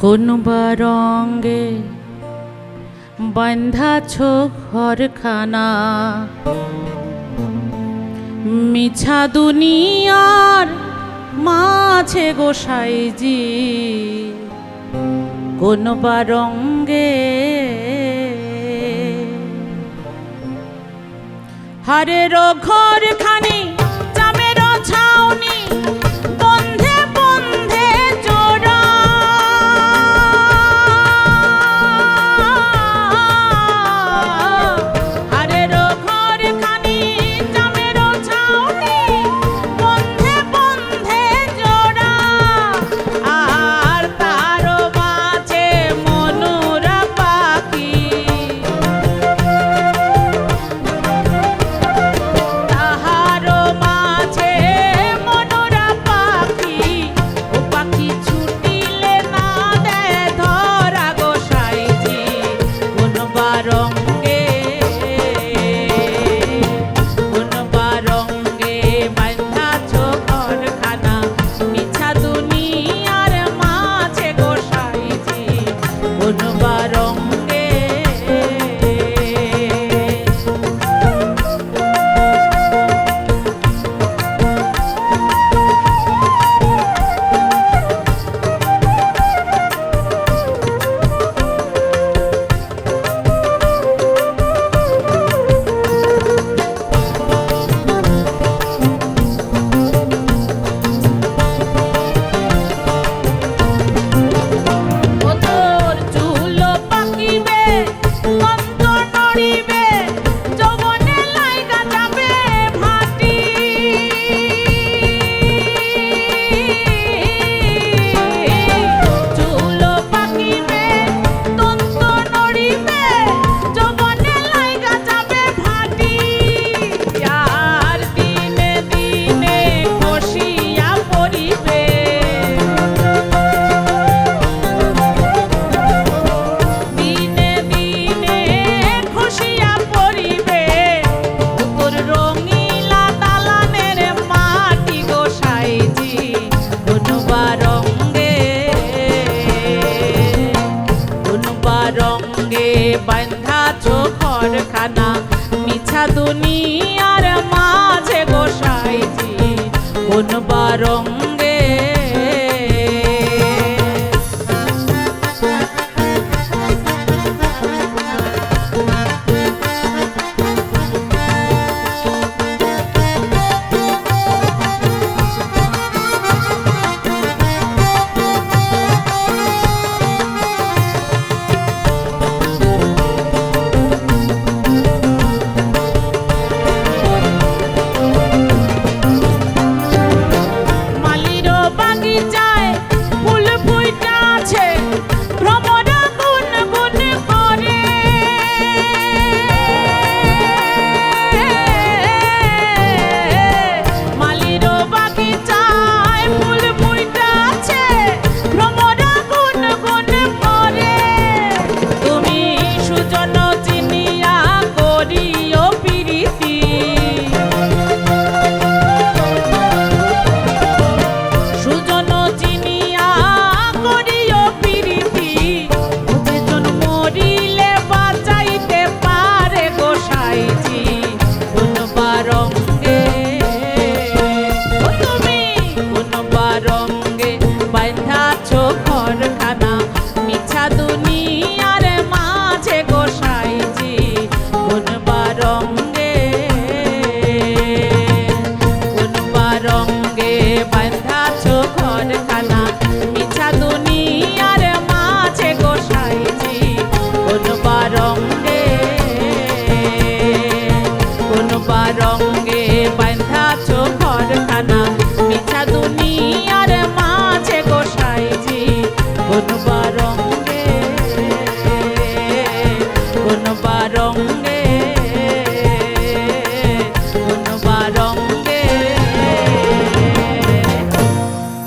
কোন রঙ্গে ছো ঘরখানা মিছা দুনিয়ার মাঝে গোসাইজি কোন রঙ্গে হরে রঘর Satanás. রঙ্গে কোনবা রঙ্গে বান্ধাছ ঘর খানা মিছা দুনিয়ার মাঝে গোসাইছি। কোনবা রঙ্গে কোনবা রঙ্গে বান্ধাছ ঘর খানা মিছা দুনিয়ার মাঝে গোসাইছি। কোনবা রঙ্গে কোনবা রঙ্গে